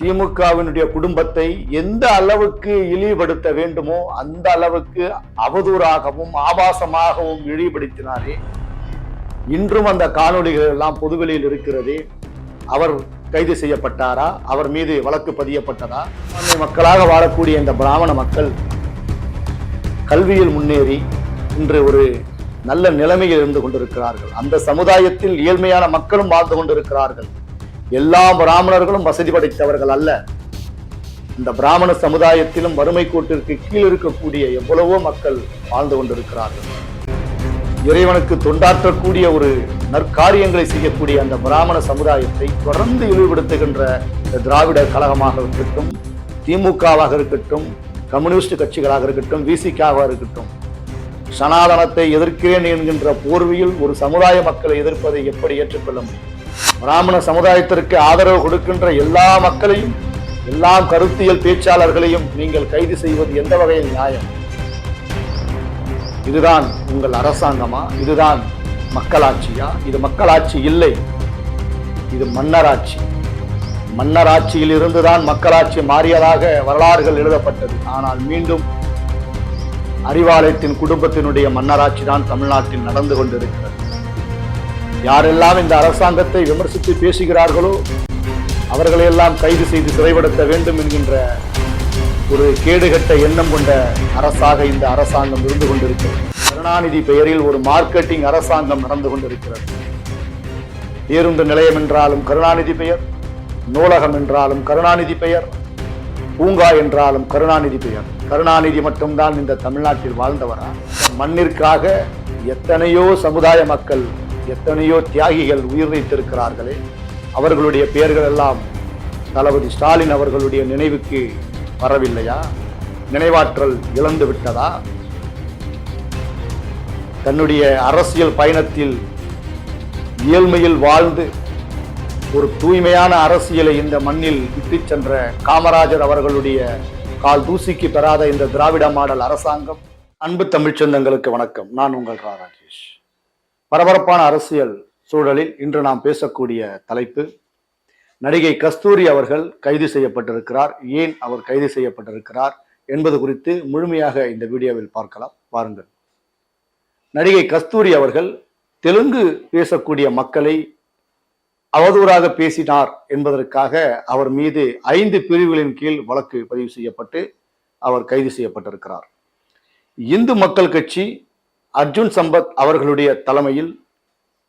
திமுகவினுடைய குடும்பத்தை எந்த அளவுக்கு இழிவுபடுத்த வேண்டுமோ அந்த அளவுக்கு அவதூறாகவும் ஆபாசமாகவும் இழிவுபடுத்தினாரே. இன்றும் அந்த காணொளிகள் எல்லாம் பொதுவெளியில் இருக்கிறதே. அவர் கைது செய்யப்பட்டாரா? அவர் மீது வழக்கு பதியப்பட்டதா? சாமானிய மக்களாக வாழக்கூடிய இந்த பிராமண மக்கள் கல்வியில் முன்னேறி இன்று ஒரு நல்ல நிலைமையில் இருந்து கொண்டிருக்கிறார்கள். அந்த சமுதாயத்தில் ஏழ்மையான மக்களும் வாழ்ந்து கொண்டிருக்கிறார்கள். எல்லா பிராமணர்களும் வசதி படைத்தவர்கள் அல்ல. இந்த பிராமண சமுதாயத்திலும் வறுமை கோட்டிற்கு கீழ் இருக்கக்கூடிய எவ்வளவோ மக்கள் வாழ்ந்து கொண்டிருக்கிறார்கள். இறைவனுக்கு தொண்டாற்றக்கூடிய ஒரு நற்காரியங்களை செய்யக்கூடிய அந்த பிராமண சமுதாயத்தை தொடர்ந்து இழிவுபடுத்துகின்ற இந்த திராவிட கழகமாக இருக்கட்டும் திமுகவாக இருக்கட்டும் கம்யூனிஸ்ட் கட்சிகளாக இருக்கட்டும் விசிகாவாக இருக்கட்டும் சனாதனத்தை எதிர்க்கிறேன் என்கின்ற போர்வையில் ஒரு சமுதாய மக்களை எதிர்ப்பதை எப்படி ஏற்றுக்கொள்ள முடியும்? பிராமண சமுதாயத்திற்கு ஆதரவு கொடுக்கின்ற எல்லா மக்களையும் எல்லா கருத்தியல் பேச்சாளர்களையும் நீங்கள் கைது செய்வது எந்த வகையில் நியாயம்? இதுதான் உங்கள் அரசாங்கமா? இதுதான் மக்களாட்சியா? இது மக்களாட்சி இல்லை. இது மன்னராட்சி. மன்னராட்சியில் இருந்துதான் மக்களாட்சி மாறியதாக வரலாறுகள் எழுதப்பட்டது. ஆனால் மீண்டும் அறிவாலயத்தின் குடும்பத்தினுடைய மன்னராட்சி தான் தமிழ்நாட்டில் நடந்து கொண்டிருக்கிறது. யாரெல்லாம் இந்த அரசாங்கத்தை விமர்சித்து பேசுகிறார்களோ அவர்களையெல்லாம் கைது செய்து சிறைப்படுத்த வேண்டும் என்கின்ற ஒரு கேடுகட்ட எண்ணம் கொண்ட அரசாக இந்த அரசாங்கம் இருந்து கொண்டிருக்கிறது. கருணாநிதி பெயரில் ஒரு மார்க்கெட்டிங் அரசாங்கம் நடந்து கொண்டிருக்கிறது. பேருந்து நிலையம் என்றாலும் கருணாநிதி பெயர் நூலகம் என்றாலும் கருணாநிதி பெயர் பூங்கா என்றாலும் கருணாநிதி பெயர். கருணாநிதி மட்டும்தான் இந்த தமிழ்நாட்டில் வாழ்ந்தவரா? மண்ணிற்காக எத்தனையோ சமுதாய மக்கள் எத்தனையோ தியாகிகள் உயிர் வைத்திருக்கிறார்களே. அவர்களுடைய பெயர்கள் எல்லாம் தளபதி ஸ்டாலின் அவர்களுடைய நினைவுக்கு வரவில்லையா? நினைவாற்றல் இழந்து விட்டதா? தன்னுடைய அரசியல் பயணத்தில் இயல்மையில் வாழ்ந்து ஒரு தூய்மையான அரசியலை இந்த மண்ணில் விட்டுச் சென்ற காமராஜர் அவர்களுடைய கால் தூசிக்கு பெறாத இந்த திராவிட மாடல் அரசாங்கம். அன்பு தமிழ்ச்சந்தங்களுக்கு வணக்கம். நான் உங்கள் ராஜேஷ். பரபரப்பான அரசியல் சூழலில் இன்று நாம் பேசக்கூடிய தலைப்பு நடிகை கஸ்தூரி அவர்கள் கைது செய்யப்பட்டிருக்கிறார். ஏன் அவர் கைது செய்யப்பட்டிருக்கிறார் என்பது குறித்து முழுமையாக இந்த வீடியோவில் பார்க்கலாம். பாருங்கள் நடிகை கஸ்தூரி அவர்கள் தெலுங்கு பேசக்கூடிய மக்களை அவதூறாக பேசினார் என்பதற்காக அவர் மீது ஐந்து பிரிவுகளின் கீழ் வழக்கு பதிவு செய்யப்பட்டு அவர் கைது செய்யப்பட்டிருக்கிறார். இந்து மக்கள் கட்சி அர்ஜுன் சம்பத் அவர்களுடைய தலைமையில்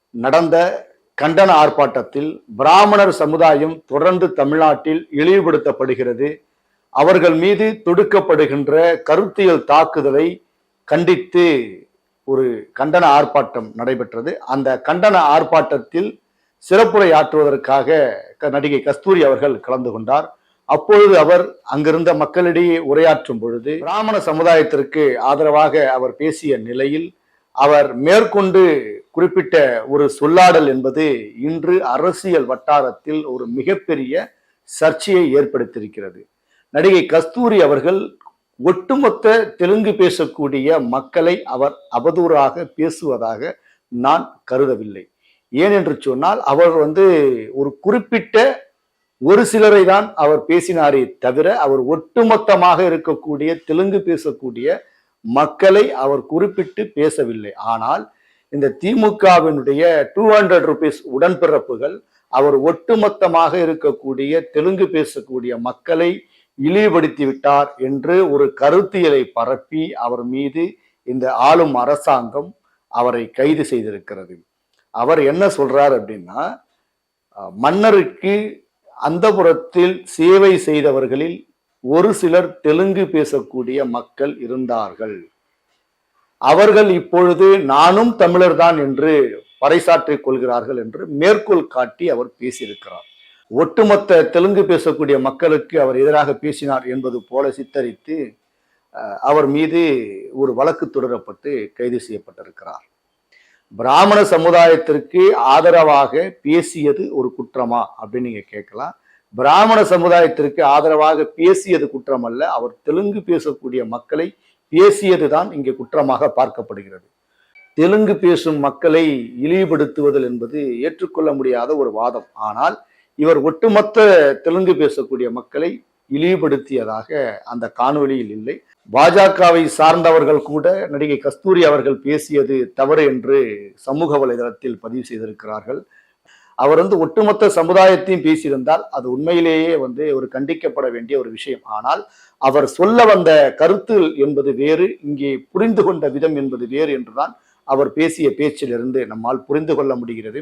நடந்த கண்டன ஆர்ப்பாட்டத்தில் பிராமணர் சமுதாயம் தொடர்ந்து தமிழ்நாட்டில் இழிவுபடுத்தப்படுகிறது. அவர்கள் மீது தொடுக்கப்படுகின்ற கருத்தியல் தாக்குதலை கண்டித்து ஒரு கண்டன ஆர்ப்பாட்டம் நடைபெற்றது. அந்த கண்டன ஆர்ப்பாட்டத்தில் சிறப்புரை ஆற்றுவதற்காக க- நடிகை கஸ்தூரி அவர்கள் கலந்து கொண்டார். அப்பொழுது அவர் அங்கிருந்த மக்களிடையே உரையாற்றும் பொழுது பிராமண சமுதாயத்திற்கு ஆதரவாக அவர் பேசிய நிலையில் அவர் மேற்கொண்டு குறிப்பிட்ட ஒரு சொல்லாடல் என்பது இன்று அரசியல் வட்டாரத்தில் ஒரு மிகப்பெரிய சர்ச்சையை ஏற்படுத்தியிருக்கிறது. நடிகை கஸ்தூரி அவர்கள் ஒட்டுமொத்த தெலுங்கு பேசக்கூடிய மக்களை அவர் அவதூறாக பேசுவதாக நான் கருதவில்லை. ஏனென்று சொன்னால் அவர் வந்து ஒரு குறிப்பிட்ட ஒரு சிலரை தான் அவர் பேசினாரே தவிர அவர் ஒட்டுமொத்தமாக இருக்கக்கூடிய தெலுங்கு பேசக்கூடிய மக்களை அவர் குறிப்பிட்டு பேசவில்லை. ஆனால் இந்த திமுகவினுடைய டூ ஹண்ட்ரட் ருபீஸ் உடன்பிறப்புகள் அவர் ஒட்டுமொத்தமாக இருக்கக்கூடிய தெலுங்கு பேசக்கூடிய மக்களை இழிவுபடுத்தி விட்டார் என்று ஒரு கருத்தியலை பரப்பி அவர் மீது இந்த ஆளும் அரசாங்கம் அவரை கைது செய்திருக்கிறது. அவர் என்ன சொல்றார் அப்படின்னா மன்னருக்கு அந்த அந்தபுரத்தில் சேவை செய்தவர்களில் ஒரு சிலர் தெலுங்கு பேசக்கூடிய மக்கள் இருந்தார்கள். அவர்கள் இப்பொழுது நானும் தமிழர்தான் என்று பறைசாற்றிக் கொள்கிறார்கள் என்று மேற்கோள் காட்டி அவர் பேசியிருக்கிறார். ஒட்டுமொத்த தெலுங்கு பேசக்கூடிய மக்களுக்கு அவர் எதிராக பேசினார் என்பது போல சித்தரித்து அவர் மீது ஒரு வழக்கு தொடரப்பட்டு கைது செய்யப்பட்டிருக்கிறார். பிராமண சமுதாயத்திற்கு ஆதரவாக பேசியது ஒரு குற்றமா அப்படின்னு நீங்க கேட்கலாம். பிராமண சமுதாயத்திற்கு ஆதரவாக பேசியது குற்றம் அல்ல அவர் தெலுங்கு பேசக்கூடிய மக்களை பேசியதுதான் இங்கே குற்றமாக பார்க்கப்படுகிறது. தெலுங்கு பேசும் மக்களை இழிவுபடுத்துவதில் என்பது ஏற்றுக்கொள்ள முடியாத ஒரு வாதம். ஆனால் இவர் ஒட்டுமொத்த தெலுங்கு பேசக்கூடிய மக்களை இழிவுபடுத்தியதாக அந்த காணொலியில் இல்லை. பாஜகவை சார்ந்தவர்கள் கூட நடிகை கஸ்தூரி அவர்கள் பேசியது தவறு என்று சமூக வலைதளத்தில் பதிவு செய்திருக்கிறார்கள். அவர் வந்து ஒட்டுமொத்த சமுதாயத்தையும் பேசியிருந்தால் அது உண்மையிலேயே வந்து ஒரு கண்டிக்கப்பட வேண்டிய ஒரு விஷயம். ஆனால் அவர் சொல்ல வந்த கருத்து என்பது வேறு இங்கே புரிந்து கொண்ட விதம் என்பது வேறு என்றுதான் அவர் பேசிய பேச்சிலிருந்து நம்மால் புரிந்து கொள்ள முடிகிறது.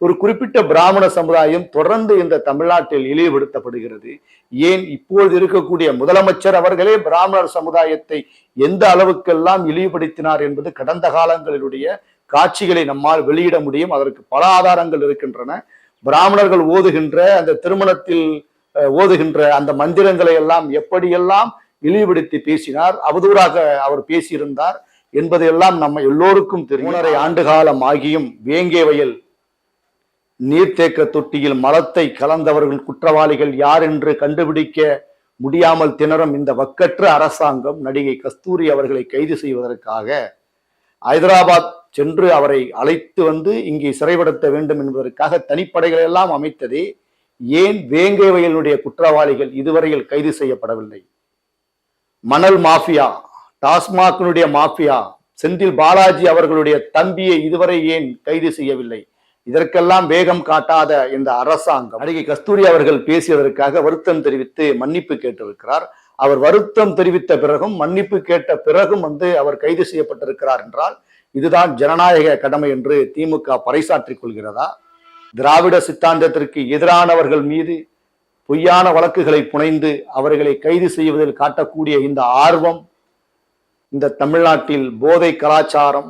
ஒரு குறிப்பிட்ட பிராமண சமுதாயம் தொடர்ந்து இந்த தமிழ்நாட்டில் இழிவுபடுத்தப்படுகிறது. ஏன் இப்பொழுது இருக்கக்கூடிய முதலமைச்சர் அவர்களே பிராமணர் சமுதாயத்தை எந்த அளவுக்கெல்லாம் இழிவுபடுத்தினார் என்பது கடந்த காலங்களிலுடைய காட்சிகளை நம்மால் வெளியிட முடியும். அதற்கு பல ஆதாரங்கள் இருக்கின்றன. பிராமணர்கள் ஓதுகின்ற அந்த திருமணத்தில் ஓதுகின்ற அந்த மந்திரங்களை எல்லாம் எப்படியெல்லாம் இழிவுபடுத்தி பேசினார் அவதூறாக அவர் பேசியிருந்தார் என்பதையெல்லாம் நம்ம எல்லோருக்கும் தெரியும். ஆண்டு காலம் ஆகியும் வேங்கே வயல். நீர்த்தேக்க தொட்டியில் மலத்தை கலந்தவர்கள் குற்றவாளிகள் யார் என்று கண்டுபிடிக்க முடியாமல் திணறும் இந்த வக்கற்ற அரசாங்கம் நடிகை கஸ்தூரி அவர்களை கைது செய்வதற்காக ஹைதராபாத் சென்று அவரை அழைத்து வந்து இங்கே சிறைப்படுத்த வேண்டும் என்பதற்காக தனிப்படைகள் எல்லாம் அமைத்ததே ஏன் வேங்கை வயலினுடைய குற்றவாளிகள் இதுவரையில் கைது செய்யப்படவில்லை? மணல் மாஃபியா டாஸ்மாகினுடைய மாஃபியா செந்தில் பாலாஜி அவர்களுடைய தம்பியை இதுவரை ஏன் கைது செய்யவில்லை? இதற்கெல்லாம் வேகம் காட்டாத இந்த அரசாங்கம். நடிகை கஸ்தூரி அவர்கள் பேசியதற்காக வருத்தம் தெரிவித்து மன்னிப்பு கேட்டிருக்கிறார். அவர் வருத்தம் தெரிவித்த பிறகும் மன்னிப்பு கேட்ட பிறகும் வந்து அவர் கைது செய்யப்பட்டிருக்கிறார் என்றால் இதுதான் ஜனநாயக கடமை என்று திமுக பறைசாற்றிக் கொள்கிறதா? திராவிட சித்தாந்தத்திற்கு எதிரானவர்கள் மீது பொய்யான வழக்குகளை புனைந்து அவர்களை கைது செய்வதில் காட்டக்கூடிய இந்த ஆர்வம் இந்த தமிழ்நாட்டில் போதை கலாச்சாரம்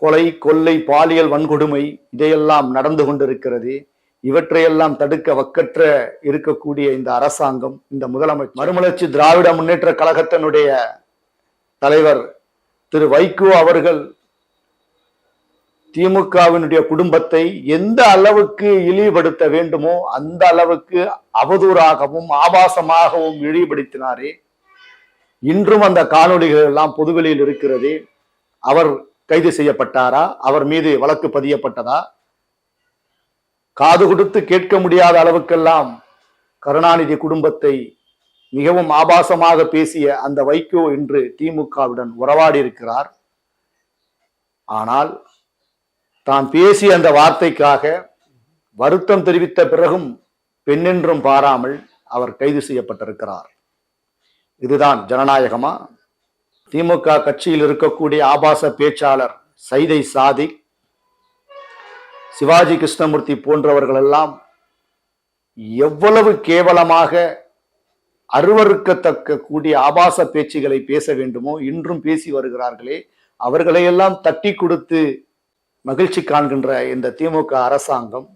கொலை கொள்ளை பாலியல் வன்கொடுமை இதையெல்லாம் நடந்து கொண்டிருக்கிறது. இவற்றையெல்லாம் தடுக்க வக்கற்ற இருக்கக்கூடிய இந்த அரசாங்கம் இந்த முதலமைச்சர். மறுமலர்ச்சி திராவிட முன்னேற்ற கழகத்தினுடைய தலைவர் திரு வைகோ அவர்கள் திமுகவினுடைய குடும்பத்தை எந்த அளவுக்கு இழிவுபடுத்த வேண்டுமோ அந்த அளவுக்கு அவதூறாகவும் ஆபாசமாகவும் இழிவுபடுத்தினாரே. இன்றும் அந்த காணொளிகள் எல்லாம் பொதுவெளியில் இருக்கிறது. அவர் கைது செய்யப்பட்டாரா? அவர் மீது வழக்கு பதியப்பட்டதா? காது கொடுத்து கேட்க முடியாத அளவுக்கெல்லாம் கருணாநிதி குடும்பத்தை மிகவும் ஆபாசமாக பேசிய அந்த வைகோ இன்று திமுகவுடன் உறவாடி இருக்கிறார் ஆனால் தான் பேசிய அந்த வார்த்தைக்காக வருத்தம் தெரிவித்த பிறகும் பெண்ணென்றும் பாராமல் அவர் கைது செய்யப்பட்டிருக்கிறார். இதுதான் ஜனநாயகமா? திமுக கட்சியில் இருக்கக்கூடிய ஆபாச பேச்சாளர் சைதை சாதிக் சிவாஜி கிருஷ்ணமூர்த்தி போன்றவர்கள் எல்லாம் எவ்வளவு கேவலமாக அருவறுக்கத்தக்க கூடிய ஆபாச பேச்சுகளை பேச வேண்டுமோ இன்றும் பேசி வருகிறார்களே அவர்களையெல்லாம் தட்டி கொடுத்து மகிழ்ச்சி காண்கின்ற இந்த திமுக அரசாங்கம்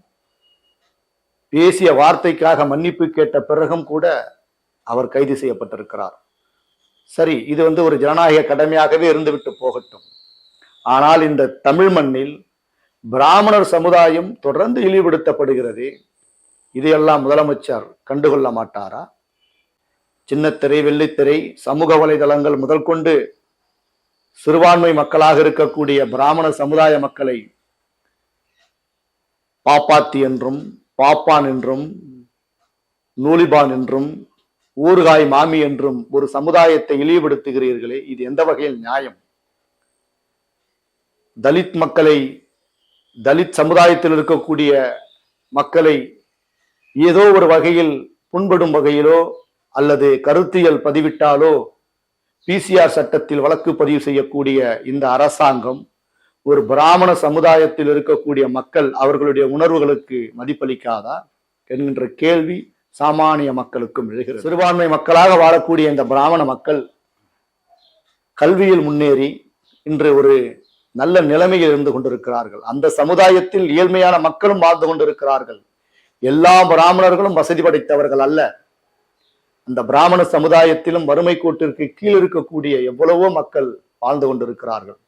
பேசிய வார்த்தைக்காக மன்னிப்பு கேட்ட பிறகும் கூட அவர் கைது செய்யப்பட்டிருக்கிறார். சரி இது வந்து ஒரு ஜனநாயக கடமையாகவே இருந்துவிட்டு போகட்டும். ஆனால் இந்த தமிழ் மண்ணில் பிராமணர் சமுதாயம் தொடர்ந்து இழிவுபடுத்தப்படுகிறது. இதையெல்லாம் முதலமைச்சர் கண்டுகொள்ள மாட்டாரா? சின்னத்திரை வெள்ளித்திரை சமூக வலைதளங்கள் முதல் கொண்டு சிறுபான்மை மக்களாக இருக்கக்கூடிய பிராமண சமுதாய மக்களை பாப்பாத்தி என்றும் பாப்பான் என்றும் நூலிபான் என்றும் ஊறுகாய் மாமி என்றும் ஒரு சமுதாயத்தை இழிவுபடுத்துகிறீர்களே இது எந்த வகையில் நியாயம்? தலித் மக்களை தலித் சமுதாயத்தில் இருக்கக்கூடிய மக்களை ஏதோ ஒரு வகையில் புண்படும் வகையிலோ அல்லது கருத்தியல் பதிவிட்டாலோ பிசிஆர் சட்டத்தில் வழக்கு பதிவு செய்யக்கூடிய இந்த அரசாங்கம் ஒரு பிராமண சமுதாயத்தில் இருக்கக்கூடிய மக்கள் அவர்களுடைய உணர்வுகளுக்கு மதிப்பளிக்காதா? என்கின்ற கேள்வி சாமானிய மக்களுக்கும் எழுகிறது சிறுபான்மை மக்களாக வாழக்கூடிய இந்த பிராமண மக்கள் கல்வியில் முன்னேறி இன்று ஒரு நல்ல நிலைமையில் இருந்து கொண்டிருக்கிறார்கள். அந்த சமுதாயத்தில் ஏழ்மையான மக்களும் வாழ்ந்து கொண்டிருக்கிறார்கள். எல்லா பிராமணர்களும் வசதி படைத்தவர்கள் அல்ல. அந்த பிராமண சமுதாயத்திலும் வறுமை கோட்டிற்கு கீழ் இருக்கக்கூடிய எவ்வளவோ மக்கள் வாழ்ந்து கொண்டிருக்கிறார்கள்.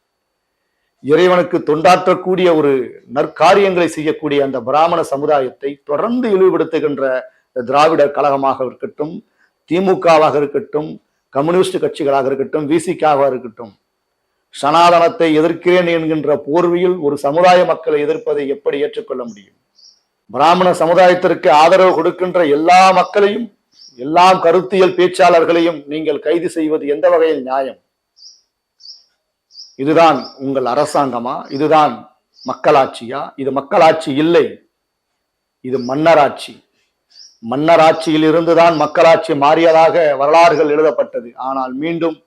இறைவனுக்கு தொண்டாற்றக்கூடிய ஒரு நற்காரியங்களை செய்யக்கூடிய அந்த பிராமண சமுதாயத்தை தொடர்ந்து இழிவுபடுத்துகின்ற திராவிட கழகமாக இருக்கட்டும் திமுகவாக இருக்கட்டும் கம்யூனிஸ்ட் கட்சிகளாக இருக்கட்டும் விசிகாவாக இருக்கட்டும் சனாதனத்தை எதிர்க்கிறேன் என்கின்ற போர்வையில் ஒரு சமுதாய மக்களை எதிர்ப்பதை எப்படி ஏற்றுக்கொள்ள முடியும்? பிராமண சமுதாயத்திற்கு ஆதரவு கொடுக்கின்ற எல்லா மக்களையும் எல்லா கருத்தியல் பேச்சாளர்களையும் நீங்கள் கைது செய்வது எந்த வகையில் நியாயம்? இதுதான் உங்கள் அரசாங்கமா? இதுதான் மக்களாட்சியா? இது மக்களாட்சி இல்லை. இது மன்னராட்சி. மன்னராட்சியில் இருந்துதான் மக்களாட்சி மாறியதாக வரலாறுகள் எழுதப்பட்டது. ஆனால் மீண்டும்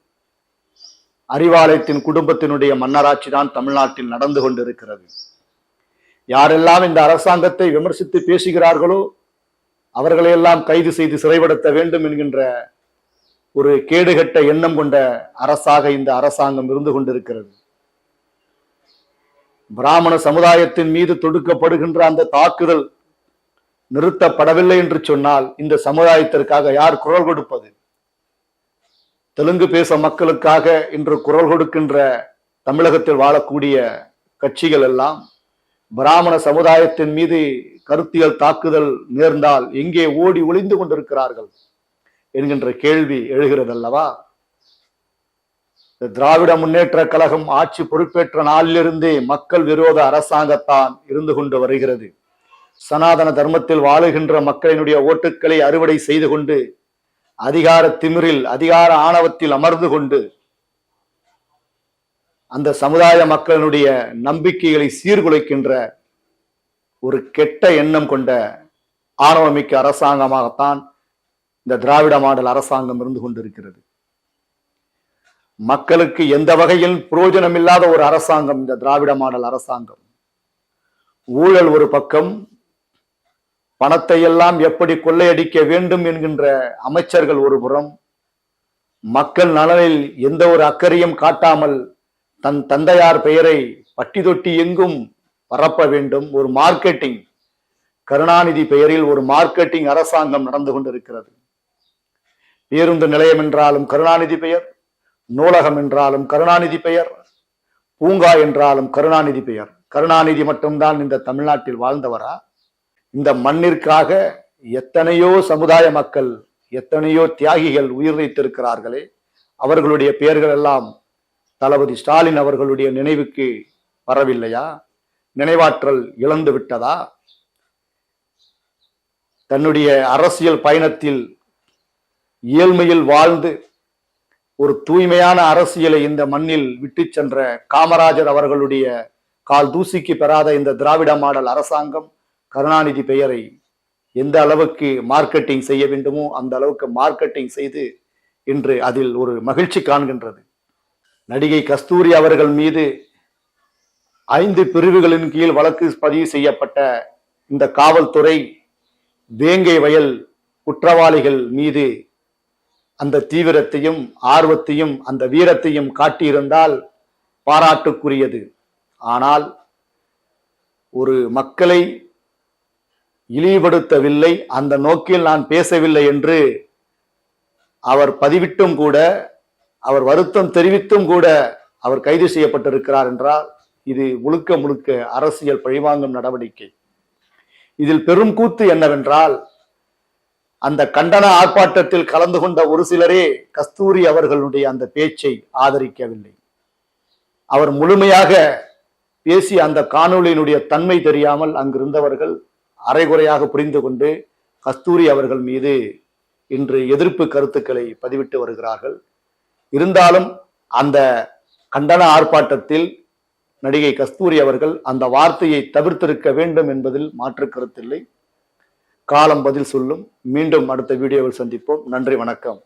அறிவாலயத்தின் குடும்பத்தினுடைய மன்னராட்சி தான் தமிழ்நாட்டில் நடந்து கொண்டிருக்கிறது. யாரெல்லாம் இந்த அரசாங்கத்தை விமர்சித்து பேசுகிறார்களோ அவர்களையெல்லாம் கைது செய்து சிறைப்படுத்த வேண்டும் என்கின்ற ஒரு கேடுகட்ட எண்ணம் கொண்ட அரசாக இந்த அரசாங்கம் இருந்து கொண்டிருக்கிறது. பிராமண சமுதாயத்தின் மீது தொடுக்கப்படுகின்ற அந்த தாக்குதல் நிறுத்தப்படவில்லை என்று சொன்னால் இந்த சமுதாயத்திற்காக யார் குரல் கொடுப்பது? தெலுங்கு பேச மக்களுக்காக இன்று குரல் கொடுக்கின்ற தமிழகத்தில் வாழக்கூடிய கட்சிகள் எல்லாம் பிராமண சமுதாயத்தின் மீது கருத்தியல் தாக்குதல் நேர்ந்தால் எங்கே ஓடி ஒளிந்து கொண்டிருக்கிறார்கள் என்கின்ற கேள்வி எழுகிறது அல்லவா திராவிட முன்னேற்ற கழகம் ஆட்சி பொறுப்பேற்ற நாளிலிருந்தே மக்கள் விரோத அரசாங்கத்தான் இருந்து கொண்டு வருகிறது. சனாதன தர்மத்தில் வாழுகின்ற மக்களினுடைய ஓட்டுக்களை அறுவடை செய்து கொண்டு அதிகார திமிரில் அதிகார ஆணவத்தில் அமர்ந்து கொண்டு அந்த சமுதாய மக்களினுடைய நம்பிக்கைகளை சீர்குலைக்கின்ற ஒரு கெட்ட எண்ணம் கொண்ட ஆணவமிக்க அரசாங்கமாகத்தான் இந்த திராவிட மாடல் அரசாங்கம் இருந்து கொண்டிருக்கிறது. மக்களுக்கு எந்த வகையில் பிரயோஜனம் இல்லாத ஒரு அரசாங்கம் இந்த திராவிட மாடல் அரசாங்கம். ஊழல் ஒரு பக்கம் பணத்தை எல்லாம் எப்படி கொள்ளையடிக்க வேண்டும் என்கின்ற அமைச்சர்கள் ஒரு புறம் மக்கள் நலனில் எந்த ஒரு அக்கறையும் காட்டாமல் தன் தந்தையார் பெயரை பட்டி தொட்டி எங்கும் பரப்ப வேண்டும். ஒரு மார்க்கெட்டிங் கருணாநிதி பெயரில் ஒரு மார்க்கெட்டிங் அரசாங்கம் நடந்து கொண்டிருக்கிறது. பேருந்து நிலையம் என்றாலும் கருணாநிதி பெயர் நூலகம் என்றாலும் கருணாநிதி பெயர் பூங்கா என்றாலும் கருணாநிதி பெயர். கருணாநிதி மட்டும்தான் இந்த தமிழ்நாட்டில் வாழ்ந்தவரா? இந்த மண்ணிற்காக எத்தனையோ சமுதாய மக்கள் எத்தனையோ தியாகிகள் உயிர் வைத்திருக்கிறார்களே அவர்களுடைய பெயர்கள் எல்லாம் தளபதி ஸ்டாலின் அவர்களுடைய நினைவுக்கு வரவில்லையா? நினைவாற்றல் இழந்து விட்டதா? தன்னுடைய அரசியல் பயணத்தில் இயல்மையில் வாழ்ந்து ஒரு தூய்மையான அரசியலை இந்த மண்ணில் விட்டு சென்ற காமராஜர் அவர்களுடைய கால் தூசிக்கு பெறாத இந்த திராவிட மாடல் அரசாங்கம் கருணாநிதி பெயரை எந்த அளவுக்கு மார்க்கெட்டிங் செய்ய வேண்டுமோ அந்த அளவுக்கு மார்க்கெட்டிங் செய்து இன்று அதில் ஒரு மகிழ்ச்சி காண்கின்றது. நடிகை கஸ்தூரி அவர்கள் மீது ஐந்து பிரிவுகளின் கீழ் வழக்கு பதிவு செய்யப்பட்ட இந்த காவல்துறை வேங்கை வயல் குற்றவாளிகள் மீது அந்த தீவிரத்தையும் ஆர்வத்தையும் அந்த வீரத்தையும் காட்டியிருந்தால் பாராட்டுக்குரியது. ஆனால் ஒரு மக்களை இழிவுபடுத்தவில்லை. அந்த நோக்கில் நான் பேசவில்லை என்று அவர் பதிவிட்டும் கூட அவர் வருத்தம் தெரிவித்தும் கூட அவர் கைது செய்யப்பட்டிருக்கிறார் என்றால் இது முழுக்க முழுக்க அரசியல் பழிவாங்கும் நடவடிக்கை. இதில் பெரும் கூத்து என்னவென்றால் அந்த கண்டன ஆர்ப்பாட்டத்தில் கலந்து கொண்ட ஒரு சிலரே கஸ்தூரி அவர்களுடைய அந்த பேச்சை ஆதரிக்கவில்லை. அவர் முழுமையாக பேசி அந்த காணொளியினுடைய தன்மை தெரியாமல் அங்கிருந்தவர்கள் அரைகுறையாக புரிந்து கொண்டு கஸ்தூரி அவர்கள் மீது இன்று எதிர்ப்பு கருத்துக்களை பதிவிட்டு வருகிறார்கள். இருந்தாலும் அந்த கண்டன ஆர்ப்பாட்டத்தில் நடிகை கஸ்தூரி அவர்கள் அந்த வார்த்தையை தவிர்த்திருக்க வேண்டும் என்பதில் மாற்று கருத்தில்லை. காலம் பதில் சொல்லும். மீண்டும் அடுத்த வீடியோவில் சந்திப்போம். நன்றி வணக்கம்.